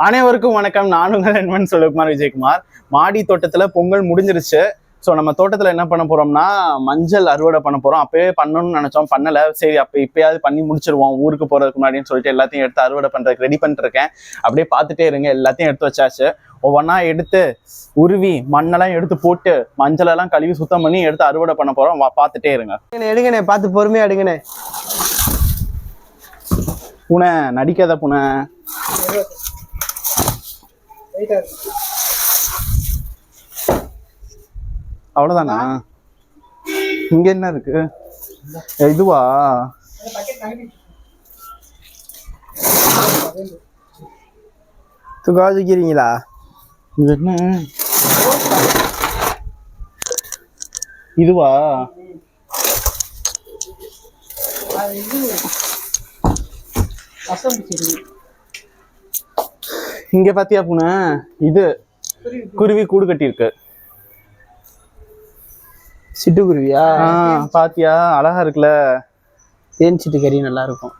அனைவருக்கும் வணக்கம். நான் உங்கள் நண்பன் செல்வகுமார் விஜயகுமார். மாடி தோட்டத்துல பொங்கல் முடிஞ்சிருச்சு. ஸோ நம்ம தோட்டத்துல என்ன பண்ண போறோம்னா மஞ்சள் அறுவடை பண்ண போறோம். அப்பவே பண்ணணும்னு நினைச்சோம். பண்ணல. சரி அப்ப இப்பயாவது பண்ணி முடிச்சிருவோம். ஊருக்கு போறதுக்கு முன்னாடின்னு சொல்லிட்டு எல்லாத்தையும் எடுத்து அறுவடை பண்றதுக்கு ரெடி பண்ணிட்டு இருக்கேன் அப்படியே பார்த்துட்டே இருங்க. எல்லாத்தையும் எடுத்து வச்சாச்சு. ஒவ்வொன்றா எடுத்து உருவி மண்ணெல்லாம் எடுத்து போட்டு மஞ்சள் எல்லாம் கழுவி சுத்தம் பண்ணி எடுத்து அறுவடை பண்ண போறோம். பார்த்துட்டே இருங்க. எடுங்கண்ணே, எடுங்கண்ணே பார்த்து பொறுமையா எடுங்கண்ணே. பூனை நடிக்காத பூனை. வெயிட்டாக இருக்கு இங்கே என்ன இருக்கு? இதுவா? துக்காவது இது என்ன? இதுவா? அசம்பிச்சு இங்க பாத்தியா பூனை இது குருவி கூடு கட்டியிருக்கு சிட்டுக்குருவியா பாத்தியா அழகா இருக்குல்ல தேன் சிட்டு கறி நல்லா இருக்கும்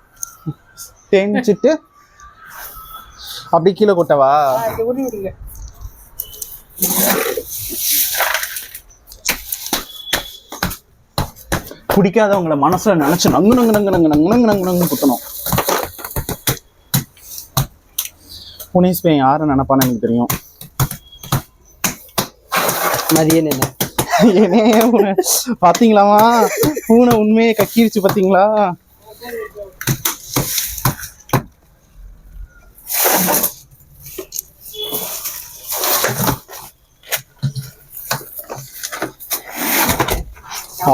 தேன் சிட்டு அப்படி கீழே கொட்டவா பிடிக்காதவங்கள மனசுல நினைச்சு நங்கு நங்கு நங்கு நங்கு நங்கு நங்கு நங்கு குத்தணும் புனேஸ் பையன் யாரை நினைப்பான்னு எனக்கு தெரியும். மதியம் என்ன? ஏனே பாத்தீங்களாமா பூனை உண்மையை கக்கிருச்சு பாத்தீங்களா?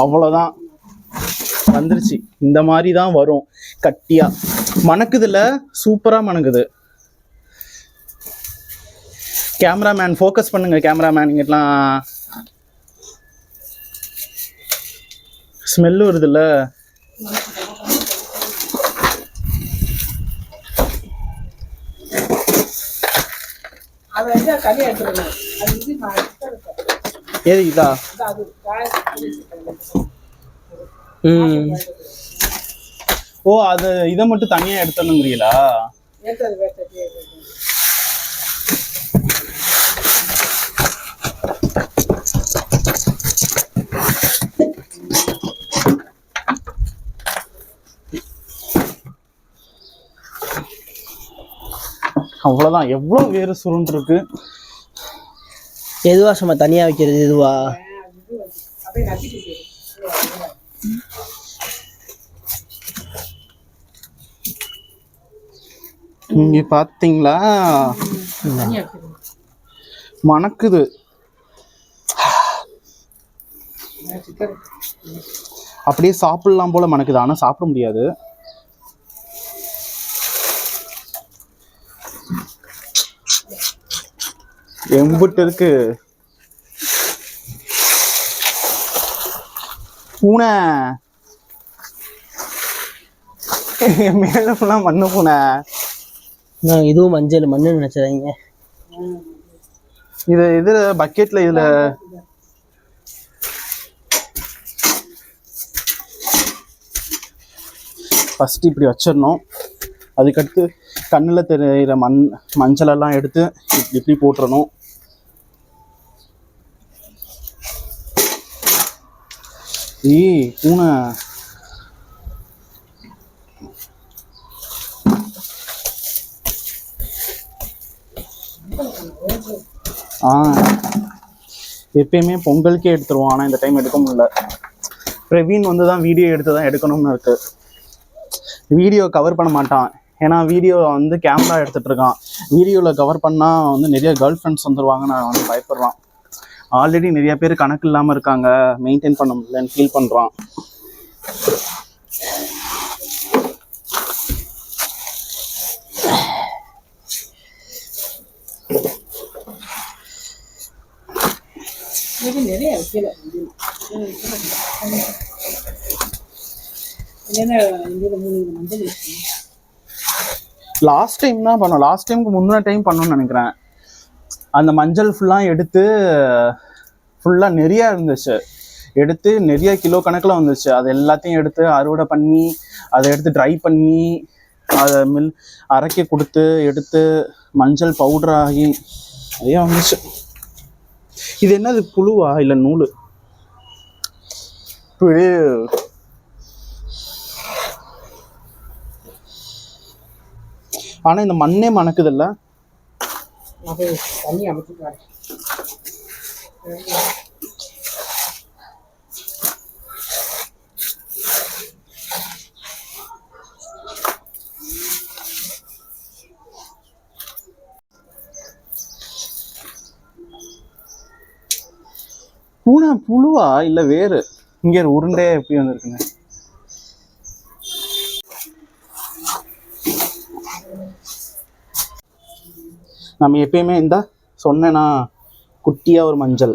அவ்வளவுதான். வந்துருச்சு. இந்த மாதிரி தான் வரும். கட்டியா. மணக்குதுல சூப்பரா மணக்குது. கேமராமேன் ஃபோக்கஸ் பண்ணுங்க கேமராமேன் இங்கெல்லாம். ஸ்மெல் வருதுல்ல? ஏது இதா? ம். ஓ அது இதை மட்டும் தனியாக எடுத்துணுங்கிறீங்களா அவ்வளவுதான். எவ்வளவு வேறு சுருண்டு இருக்கு? எதுவா சும்மா தனியா வைக்கிறது எதுவா? இங்க பாத்தீங்களா? மணக்குது. அப்படியே சாப்பிடலாம் போல மணக்குது. ஆனா சாப்பிட முடியாது. எம்புட்டு இருக்கு பூனை. மேல ஃபுல்லா மண்ணு பூனை. நான் இதுவும் மஞ்சள் மண்ணு நினைச்சதாங்க இது இதுல பக்கெட்ல இதுல. ஃபர்ஸ்ட் இப்படி வச்சிடணும். அதுக்கடுத்து கண்ணில் தெரிகிற மண் மஞ்சள் எல்லாம் எடுத்து இப்படி இப்படி போட்டுறணும். ஏய் பூனை. ஆ. எப்பயுமே பொங்கலுக்கே எடுத்துருவோம் ஆனால் இந்த டைம் எடுக்க முடியல. பிரவீன் வந்து தான் வீடியோ எடுத்து தான் எடுக்கணும்னு இருக்கு. வீடியோ கவர் பண்ண மாட்டான். ஏன்னா வீடியோ வந்து கேமரா எடுத்துட்டு இருக்கான். வீடியோவில் கவர் பண்ணால் வந்து நிறைய கேர்ள் ஃப்ரெண்ட்ஸ் வந்துருவாங்க நான் வந்து பயப்படுறான். ஆல்ரெடி நிறைய பேர் கணக்கு இல்லாமல் இருக்காங்க. மெயின்டைன் பண்ண முடியலன்னு ஃபீல் பண்ணுறான் லாஸ்ட் டைம் தான் பண்ணோம். லாஸ்ட் டைமுக்கு முந்தின டைம் பண்ணோம்னு நினைக்கிறேன். அந்த மஞ்சள் ஃபுல்லாக எடுத்து ஃபுல்லாக நிறையா இருந்துச்சு. எடுத்து நிறைய கிலோ கணக்கில் வந்துச்சு. அது எல்லாத்தையும் எடுத்து அறுவடை பண்ணி அதை எடுத்து ட்ரை பண்ணி அதை மில் அரைக்க கொடுத்து எடுத்து மஞ்சள் பவுடர் ஆகி நிறைய வந்துச்சு. இது என்னது புழுவா இல்லை நூல்? இப்படி ஆனா இந்த மண்ணே மணக்குதுல்ல? அது தண்ணி அமைச்சிட்டு வரேன் பூனை புழுவா இல்லை வேறு? இங்கே ஒரு எப்படி வந்திருக்குங்க நம்ம எப்பயுமே இந்த சொன்னேன்னா குட்டியாக ஒரு மஞ்சள்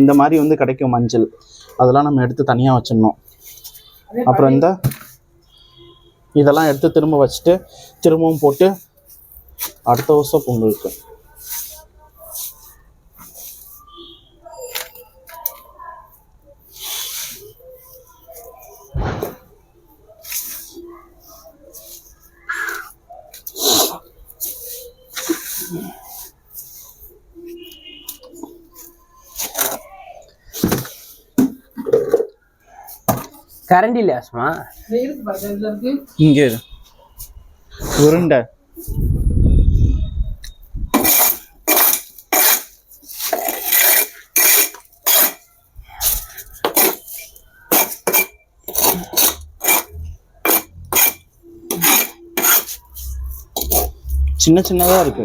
இந்த மாதிரி வந்து கிடைக்கும் மஞ்சள். அதெல்லாம் நம்ம எடுத்து தனியாக வச்சிடணும். அப்புறம் இந்த இதெல்லாம் எடுத்து திரும்ப வச்சுட்டு திரும்பவும் போட்டு அடுத்த வருஷம் பொங்கலுக்கு. கரண்ட் இல்லையா சும்மா இங்க இரு. உருண்டை. சின்ன சின்னதா இருக்கு.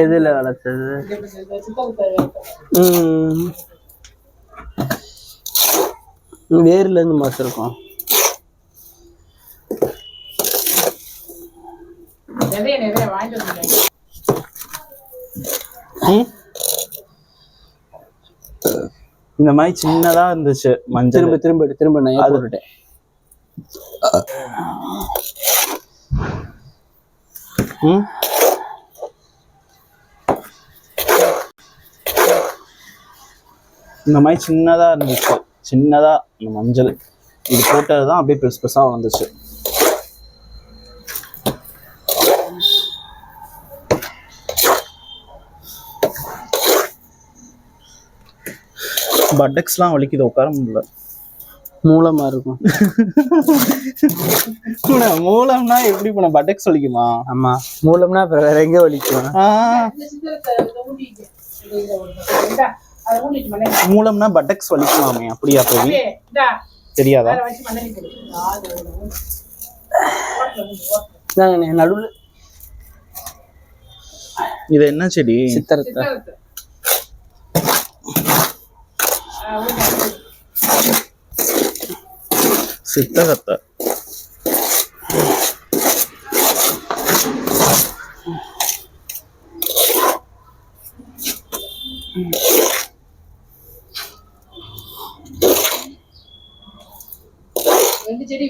எதுல வளர்த்தது? வேர்ல இருந்து மாசம் இருக்கும் விதைய நிறைய வாங்கிட்டு வந்துருக்காங்க ம். இந்த மாதிரி சின்னதா இருந்துச்சு மஞ்சள். திரும்ப திரும்ப திரும்ப நான் அது- போட்டுட்டேன்? ம். இந்த மாதிரி சின்னதாக இருந்துச்சு. சின்னதாக இந்த மஞ்சள். இது போட்டது தான் அப்படியே பெருசு பெருசாக வந்துச்சு பட்டக்ஸ்லாம் வலிக்குது உட்கார முடியல. மூலமா இருக்கும். மூலம்னா எப்படி போன பட்டக்ஸ் வலிக்குமா ஆமா. மூலம்னா அப்புறம் வேற எங்க வலிக்கும் மூலம்னா பட்டக்ஸ் வலிக்குமாமே அப்படியா போய் தெரியாதா? நடுவில். இது என்ன செடி? சித்திரத்தை. சித்திரத்தை. சித்தகத்தை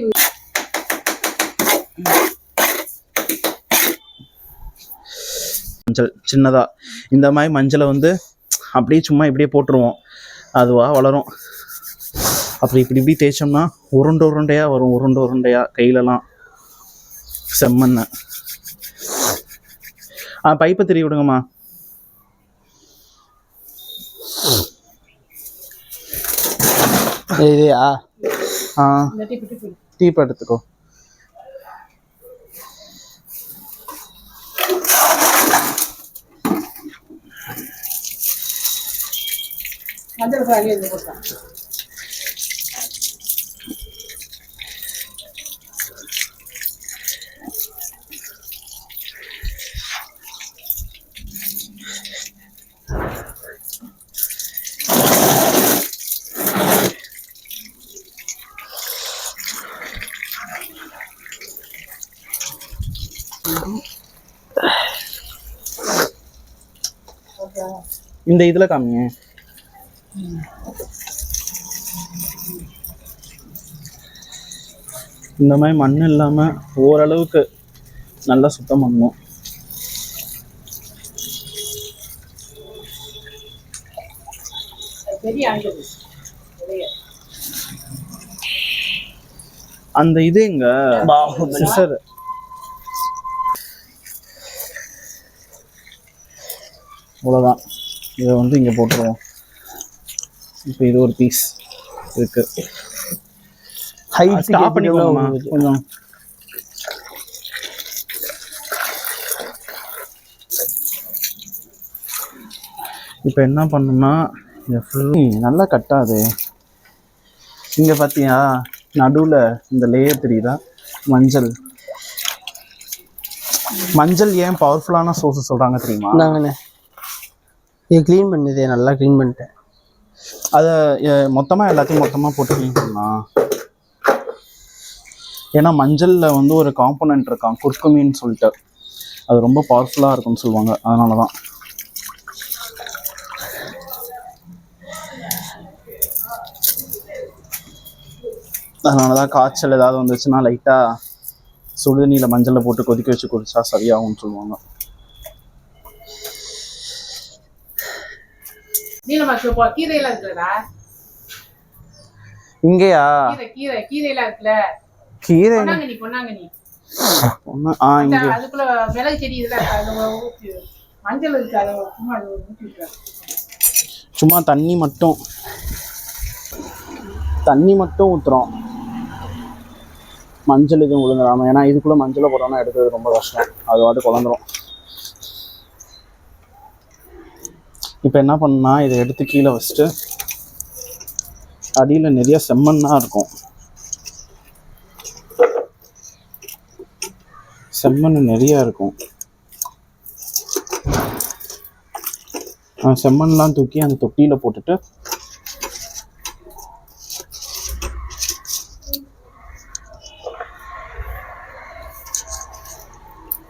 மஞ்சள் சின்னதா. இந்த மாதிரி மஞ்சளை வந்து அப்படியே சும்மா இப்படியே போட்டுருவோம். அதுவா வளரும். அப்புறம் இப்படி இப்படி தேய்ச்சோம்னா உருண்டை உருண்டையா வரும் உருண்டை உருண்டையா. கையிலலாம் செம்மண்ணை. ஆ பைப்பை திரி விடுங்கம்மா. இதுயா ஆ. டீப் எடுத்துக்கோ. மஞ்சள் இந்த இதில் காமிங்க. இந்த மாதிரி மண் இல்லாமல் ஓரளவுக்கு நல்லா சுத்தம் பண்ணணும் அந்த இது எங்க? சிஸ்டர். அவ்வளோதான் இதை வந்து இங்கே போட்டுருவோம். இப்போ இது ஒரு பீஸ் இருக்கு. ஹைட் ஸ்டாப் பண்ணிக்கோங்கம்மா. கொஞ்சம். இப்போ என்ன பண்ணணும்னா இதை ஃபுல் நல்லா கட்டாது இங்கே பார்த்தியா நடுவில் இந்த லேயர் தெரியுதா? மஞ்சள். மஞ்சள் ஏன் பவர்ஃபுல்லான சோர்ஸ் சொல்கிறாங்க தெரியுமா? இது க்ளீன் பண்ணுது நல்லா க்ளீன் பண்ணிட்டேன். அதை மொத்தமாக எல்லாத்தையும் மொத்தமாக போட்டு க்ளீன் பண்ணலாம் ஏன்னா மஞ்சளில் வந்து ஒரு காம்போனன்ட் இருக்கான் குர்குமின்னு சொல்லிட்டு. அது ரொம்ப பவர்ஃபுல்லாக இருக்கும்னு சொல்லுவாங்க. அதனால தான் அதனால தான் காய்ச்சல் ஏதாவது வந்துச்சுன்னா லைட்டாக சுடுதண்ணியில் மஞ்சளில் போட்டு கொதிக்க வச்சு குடிச்சா சரியாகும்னு சொல்லுவாங்க. நீலமா சோப்பா கீரையெல்லாம் இருக்குல்லடா. இங்கேயா? கீரை கீரை கீரையெல்லாம் இருக்குல்ல. கீரை பொன்னாங்கண்ணி பொன்னாங்கண்ணி. ஒண்ணு- ஆ அந்த இங்கே. அதுக்குள்ள மிளகு செடி இதெல்லாம் இருக்கு அதை ஊற்றி மஞ்சள் இருக்கு அதை சும்மா அதை ஊற்றி விட்டுறேன். சும்மா தண்ணி மட்டும். தண்ணி மட்டும் ஊற்றுறோம் மஞ்சள் எதுவும் விழுந்துடாம ஏன்னா இதுக்குள்ளே மஞ்சளை போட்டோம்னா எடுக்கிறது ரொம்ப கஷ்டம். அது வாட்டு குழந்துரும். இப்போ என்ன பண்ணா இதை எடுத்து கீழே வச்சுட்டு அடியில் நிறைய செம்மண்ணா இருக்கும். செம்மண் நிறையா இருக்கும். செம்மண்லாம் தூக்கி அந்த தொட்டியில் போட்டுட்டு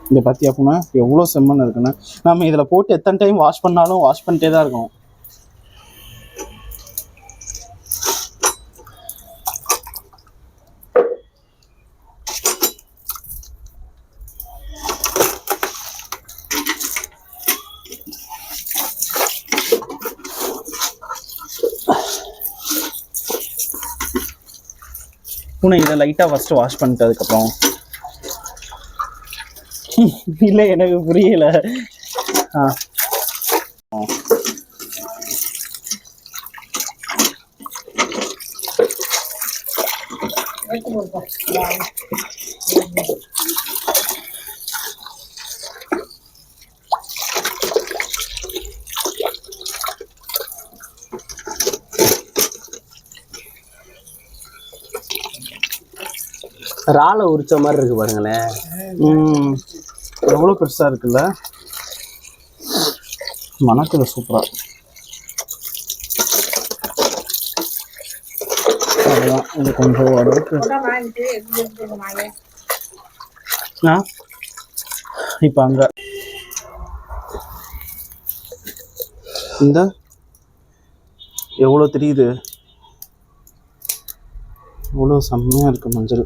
இதை பற்றி அப்படின்னா எவ்வளோ செம்மன் இருக்குன்னா நம்ம இதில் போட்டு எத்தனை டைம் வாஷ் பண்ணாலும் வாஷ் பண்ணிட்டே தான் இருக்கும். பூனை இதை லைட்டாக ஃபஸ்ட்டு வாஷ் பண்ணிட்டு அதுக்கப்புறம் இல்லை எனக்கு புரியல. ஆ. ராலை உரிச்ச மாதிரி இருக்கு பாருங்களேன். எவ்வளோ பெருசாக இருக்குல்ல? மணக்குது சூப்பராக அவ்வளோதான் இது கொஞ்சம் அளவுக்கு ஆ? இப்போ அங்கே. இந்த? எவ்வளோ தெரியுது? எவ்வளோ செம்மையாக இருக்கு மஞ்சள்.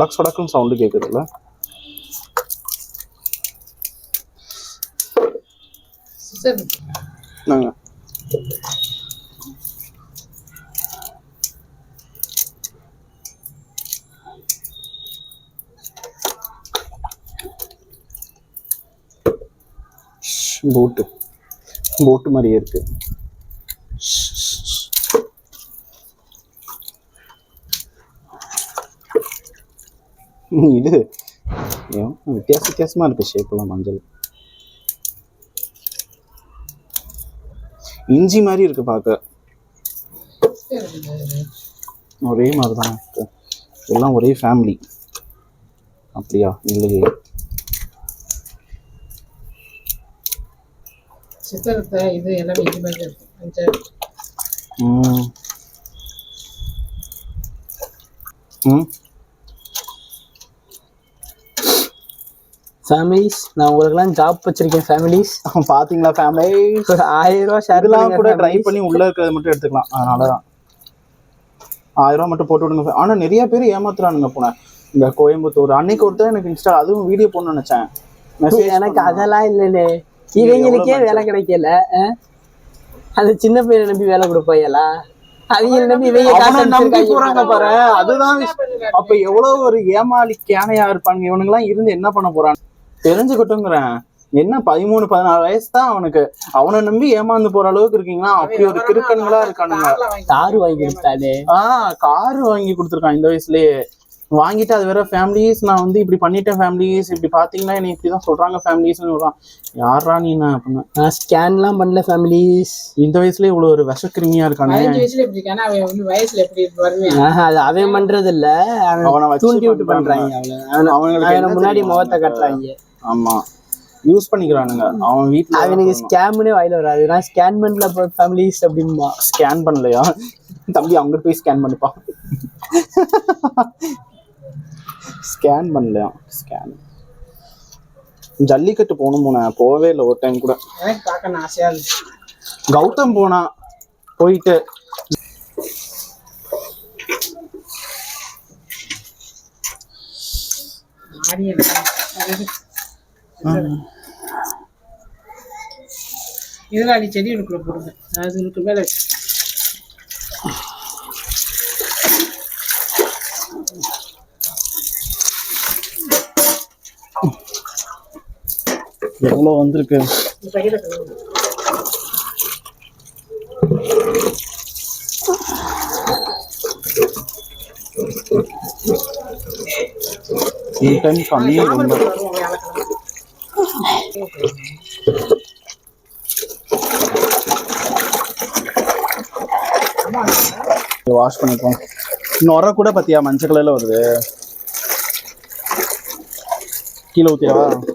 சொடக் சொடக்குன்னு சவுண்டு கேட்குதுல்ல நாங்கள் போட்டு போட்டு மாதிரியே இருக்குது இது வித்தியாச வித்தியாசமா இருக்கு ஷேப்லாம் மஞ்சள். இஞ்சி மாதிரி இருக்கு பார்க்க. ஒரே மாதிரி தான் இருக்கு. எல்லாம் ஒரே ஃபேமிலி அப்படியா? இல்லையே. சித்திரத்தை இது எல்லாமே இது மாதிரி இருக்கு. மஞ்சள். ம். ம். ஃபேமிலிஸ் நான் உங்களுக்குலாம் ஜாப் வச்சிருக்கேன் ஃபேமிலிஸ் பாத்தீங்களா ஃபேமிலி ஒரு ஆயிரம் ரூபா ஷேர் இதெல்லாம் கூட ட்ரை பண்ணி உள்ள இருக்கிறத மட்டும் எடுத்துக்கலாம். அதனால தான் ஆயிரம் ரூபா மட்டும் போட்டு விடுங்க ஆனா நிறைய பேர் ஏமாத்துறானுங்க போன இந்த கோயம்புத்தூர் அன்னைக்கு ஒருத்தர் எனக்கு இன்ஸ்டா அதுவும் வீடியோ போடணும்னு நினைச்சேன். மெசேஜ் எனக்கு அதெல்லாம் இல்லைண்ணே. இவங்களுக்கே வேலை கிடைக்கல? அது சின்ன பையனை நம்பி வேலை பாரு. அதுதான். அப்ப எவ்வளவு ஒரு ஏமாளி கேனையா இருப்பாங்க இவனுங்க எல்லாம் இருந்து என்ன பண்ண போறான்? தெரிஞ்சுக்கிட்டுங்கிறேன் என்ன பதிமூணு பதினாலு வயசு தான் அவனுக்கு. அவனை நம்பி ஏமாந்து போற அளவுக்கு இருக்கீங்களா அப்படி ஒரு கிறுக்கன்களா இருக்கானுங்க. தாரு வாங்கி கொடுத்தானே ஆஹ் கார் வாங்கி கொடுத்துருக்கான் இந்த வயசுலயே. வாங்கிட்டு அது வேற ஃபேமிலிஸ் நான் வந்து இப்படி பண்ணிட்டேன் ஃபேமிலிஸ் இப்படி பாத்தீங்கன்னா என்ன இப்படிதான் சொல்றாங்க ஃபேமிலிஸ்னு சொல்றான். யாரா நீ என்ன பண்ண நான் ஸ்கேன்லாம் பண்ணல ஃபேமிலிஸ் இந்த வயசுலயே இவ்வளவு ஒரு விஷக்கிருமியா இருக்கானே. வயசுல வயசுல எப்படி வருவேன்? அது அவன் பண்றது இல்ல அவன் தூண்டி விட்டு பண்றாங்க அவனை. அவனுங்களுக்கு அவனை என்ன முன்னாடி? முகத்தை கட்டுறாங்க. ஆமா. யூஸ் பண்ணிக்கிறானுங்க. அவன் வீட்டுல அவனுக்கு ஸ்கேம்னே வாயில வராது. நான் ஸ்கேன் பண்ணல ஃபேமிலிஸ் அப்படின்பா ஸ்கேன் பண்ணலையா? தம்பி அங்கிட்டு போய் ஸ்கேன் பண்ணுப்பா. ஸ்கேன் பண்ணலையா? ஸ்கேன் ஜல்லிக்கட்டு போகணும் போனேன். போகவே இல்லை ஒரு டைம் கூட. பார்க்கணும் ஆசையா கௌதம் போனா போயிட்டு. ஆடியன் இதெல்லாம் அடி செடி இருக்குள்ள போடுங்க அது இதுக்கு மேல. எவ்வளோ வந்திருக்கு? இந்த டைம் கம்மி ரொம்ப. வாஷ் பண்ணிப்போம். நுர கூட பார்த்தியா மஞ்சள் கலர்ல வருது. கீழே ஊத்தியா போனட்டு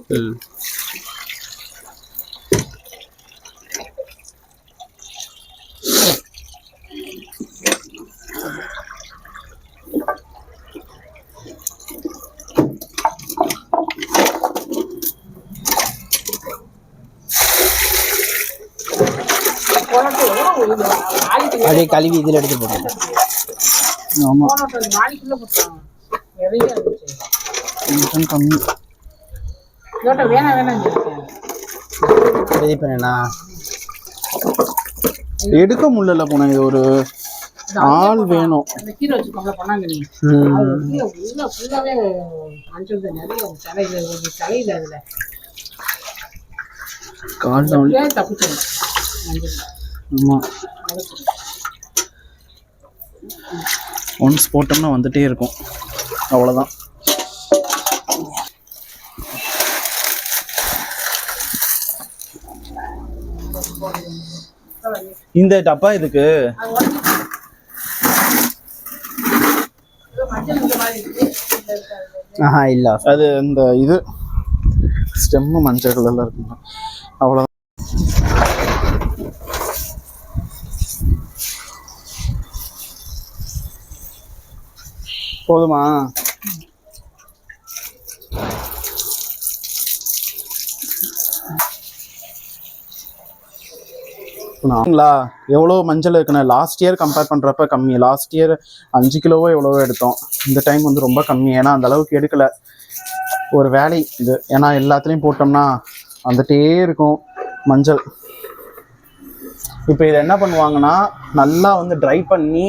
அப்படியே கழுவி இதுல எடுத்து போடுங்க ஆமா. போனட்டு நாளைக்குள்ள போட்டாங்க நிறைய இருந்துச்சு இந்த டைம் கம்மி. இதோட வேணாம் வேணாம் சொல்லிட்டேன் ரெடி பண்ணேனா எடுக்க முடியல போன இது ஒரு ஆள் வேணும். கால் டவுன் அப்படியே தப்பிச்சிடும் மஞ்சள் ஆமா மறைச்சிடும். ஒன்ஸ் போட்டோம்னா வந்துட்டே இருக்கும். அவ்வளோதான் இந்த டப்பா இதுக்கு. ஆஹா இல்ல. அது இந்த இது. ஸ்டெம்மு மஞ்சள் கலர்ல இருக்குங்க. அவ்வளோதான் போதுமா? நாங்களா எவ்வளோ மஞ்சள் இருக்குண்ணே லாஸ்ட் இயர் கம்பேர் பண்ணுறப்ப கம்மி. லாஸ்ட் இயர் அஞ்சு கிலோவோ எவ்வளவோ எடுத்தோம். இந்த டைம் வந்து ரொம்ப கம்மி. ஏன்னா அந்த அளவுக்கு ஒரு வேலை இது. ஏன்னா எல்லாத்துலேயும் போட்டோம்னா வந்துட்டே இருக்கும் மஞ்சள். இப்போ இதை என்ன பண்ணுவாங்கன்னா நல்லா வந்து ட்ரை பண்ணி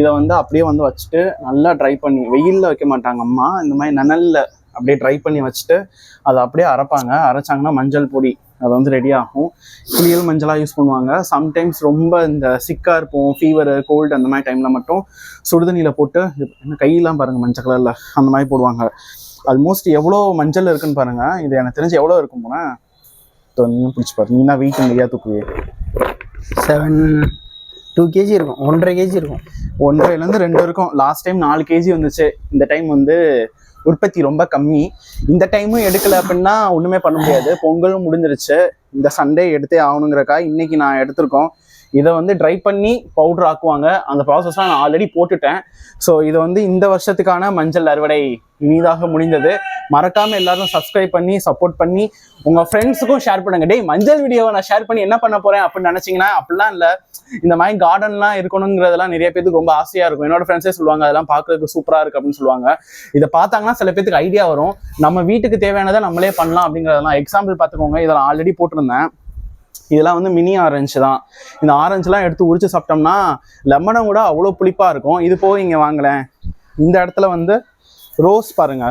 இதை வந்து அப்படியே வந்து வச்சுட்டு நல்லா ட்ரை பண்ணி வெயிலில் வைக்க மாட்டாங்க அம்மா. இந்த மாதிரி நனலில் அப்படியே ட்ரை பண்ணி வச்சுட்டு அதை அப்படியே அரைப்பாங்க. அரைச்சாங்கன்னா மஞ்சள் பொடி அது வந்து ரெடி ஆகும். குளியல் மஞ்சளாக யூஸ் பண்ணுவாங்க. சம்டைம்ஸ் ரொம்ப இந்த சிக்காக இருப்போம் ஃபீவர் கோல்டு அந்த மாதிரி டைமில் மட்டும் சுடுதண்ணியில் போட்டு என்ன கையெல்லாம் பாருங்கள் மஞ்சள் கலரில் அந்த மாதிரி போடுவாங்க. ஆல்மோஸ்ட் எவ்வளோ மஞ்சள் இருக்குன்னு பாருங்கள் இது எனக்கு தெரிஞ்சு எவ்வளோ இருக்கும் போனால் நீயும் பிடிச்சி பாரு. நீ தான் வெயிட் நிறையா தூக்குவே செவன் டூ கேஜி இருக்கும் ஒன்றரை கேஜி இருக்கும். ஒன்றரைலேருந்து ரெண்டு இருக்கும். லாஸ்ட் டைம் நாலு கேஜி வந்துச்சு. இந்த டைம் வந்து உற்பத்தி ரொம்ப கம்மி. இந்த டைமும் எடுக்கல அப்படின்னா ஒன்றுமே பண்ண முடியாது. பொங்கலும் முடிஞ்சிருச்சு. இந்த சண்டே எடுத்தே ஆகணுங்கிறக்கா இன்னைக்கு நான் எடுத்திருக்கோம். இதை வந்து ட்ரை பண்ணி பவுடர் ஆக்குவாங்க. அந்த ப்ராசஸ்லாம் நான் ஆல்ரெடி போட்டுட்டேன். ஸோ இது வந்து இந்த வருஷத்துக்கான மஞ்சள் அறுவடை இனிதாக முடிந்தது. மறக்காம எல்லாரும் சப்ஸ்கிரைப் பண்ணி சப்போர்ட் பண்ணி உங்க ஃப்ரெண்ட்ஸுக்கும் ஷேர் பண்ணுங்க. டேய் மஞ்சள் வீடியோவை நான் ஷேர் பண்ணி என்ன பண்ண போறேன் அப்படின்னு நினைச்சீங்கன்னா அப்படிலாம் இல்லை. இந்த மாதிரி கார்டன்லாம் இருக்கணுங்கிறதெல்லாம் நிறைய பேருக்கு ரொம்ப ஆசையா இருக்கும். என்னோட ஃப்ரெண்ட்ஸே சொல்லுவாங்க அதெல்லாம் பார்க்கறதுக்கு சூப்பரா இருக்கு அப்படின்னு சொல்லுவாங்க. இதை பார்த்தாங்கன்னா சில பேருக்கு ஐடியா வரும். நம்ம வீட்டுக்கு தேவையானதை நம்மளே பண்ணலாம் அப்படிங்கிறதெல்லாம். எக்ஸாம்பிள் பார்த்துக்கோங்க. இதை நான் ஆல்ரெடி போட்டிருந்தேன். இதெல்லாம் வந்து மினி ஆரஞ்சு தான். இந்த ஆரஞ்சுலாம் எடுத்து உரிச்சு சாப்பிட்டோம்னா லெமனும் கூட அவ்வளோ புளிப்பாக இருக்கும். இது போக இங்கே வாங்கலேன் இந்த இடத்துல வந்து ரோஸ் பாருங்க.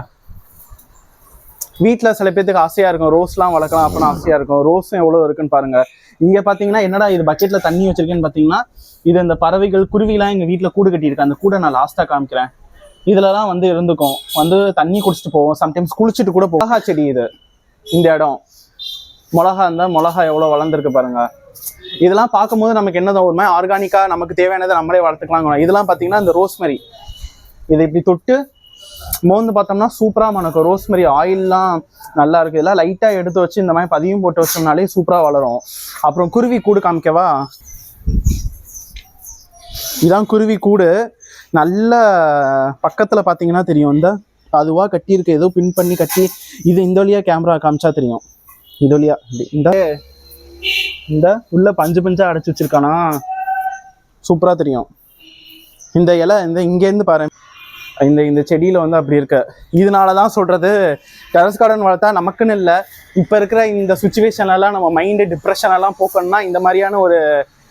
வீட்டில் சில பேர்த்துக்கு ஆசையாக இருக்கும். ரோஸ்லாம் வளர்க்கலாம் அப்படின்னு ஆசையாக இருக்கும். ரோஸும் எவ்வளோ இருக்குன்னு பாருங்கள் இங்கே பார்த்தீங்கன்னா என்னடா இது பக்கெட்டில் தண்ணி வச்சிருக்கேன்னு பார்த்தீங்கன்னா இது இந்த பறவைகள் குருவிலாம் எங்கள் வீட்டில் கூடு கட்டியிருக்கு. அந்த கூடை நான் லாஸ்ட்டாக காமிக்கிறேன். இதுலலாம் வந்து இருந்துக்கும். வந்து தண்ணி குடிச்சிட்டு போவோம். சம்டைம்ஸ் குளிச்சுட்டு கூட போகா செடி இது. இந்த இடம். மிளகா இருந்தால் மிளகா எவ்வளோ வளர்ந்துருக்கு பாருங்க. இதெல்லாம் பார்க்கும்போது நமக்கு என்ன ஒரு மாதிரி ஆர்கானிக்கா நமக்கு தேவையானதை நம்மளே வளர்த்துக்கலாம் இதெல்லாம் பார்த்தீங்கன்னா இந்த ரோஸ்மரி இதை இப்படி தொட்டு மோந்து பார்த்தோம்னா சூப்பராக மணக்கும். ரோஸ்மரி ஆயில்லாம் நல்லா இருக்கு. இதெல்லாம் லைட்டாக எடுத்து வச்சு இந்த மாதிரி பதியம் போட்டு வச்சோம்னாலே சூப்பராக வளரும். அப்புறம் குருவி கூடு காமிக்கவா? இதான் குருவி கூடு. நல்ல பக்கத்தில் பார்த்தீங்கன்னா தெரியும். இந்த அதுவாக கட்டியிருக்கு. ஏதோ பின் பண்ணி கட்டி இது இந்த வழியாக கேமரா காமிச்சா தெரியும். இது வழியா இந்த இந்த உள்ள பஞ்சு பஞ்சா அடைச்சி வச்சிருக்கானா? சூப்பரா தெரியும். இந்த இலை இந்த இங்கேருந்து பாரு. இந்த இந்த செடியில வந்து அப்படி இருக்கு. இதனால தான் சொல்றது டெரஸ் கார்டன் வளர்த்தா நமக்குன்னு இல்லை. இப்போ இருக்கிற இந்த சுச்சுவேஷன்லாம் நம்ம மைண்டு டிப்ரெஷன் எல்லாம் போக்கணும்னா இந்த மாதிரியான ஒரு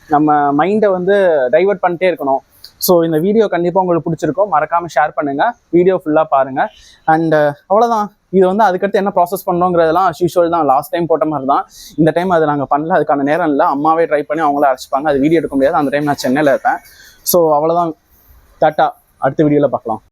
நம்ம மைண்டை வந்து டைவர்ட் பண்ணிட்டே இருக்கணும். ஸோ இந்த வீடியோ கண்டிப்பாக உங்களுக்கு பிடிச்சிருக்கோம். மறக்காமல் ஷேர் பண்ணுங்கள் வீடியோ ஃபுல்லாக பாருங்கள் அண்டு அவ்வளோதான் இது வந்து அதுக்கடுத்து என்ன ப்ராசஸ் பண்ணுறோங்கிறதெல்லாம் யூஷுவல் தான். லாஸ்ட் டைம் போட்ட மாதிரி தான் இந்த டைம் அது நாங்கள் பண்ணல. அதுக்கான நேரம் இல்லை. அம்மாவே ட்ரை பண்ணி அவங்களே அரைச்சிப்பாங்க அது வீடியோ எடுக்க முடியாது. அந்த டைம் நான் சென்னையில் இருப்பேன். ஸோ அவ்வளோதான் டாட்டா அடுத்த வீடியோவில் பார்க்கலாம்.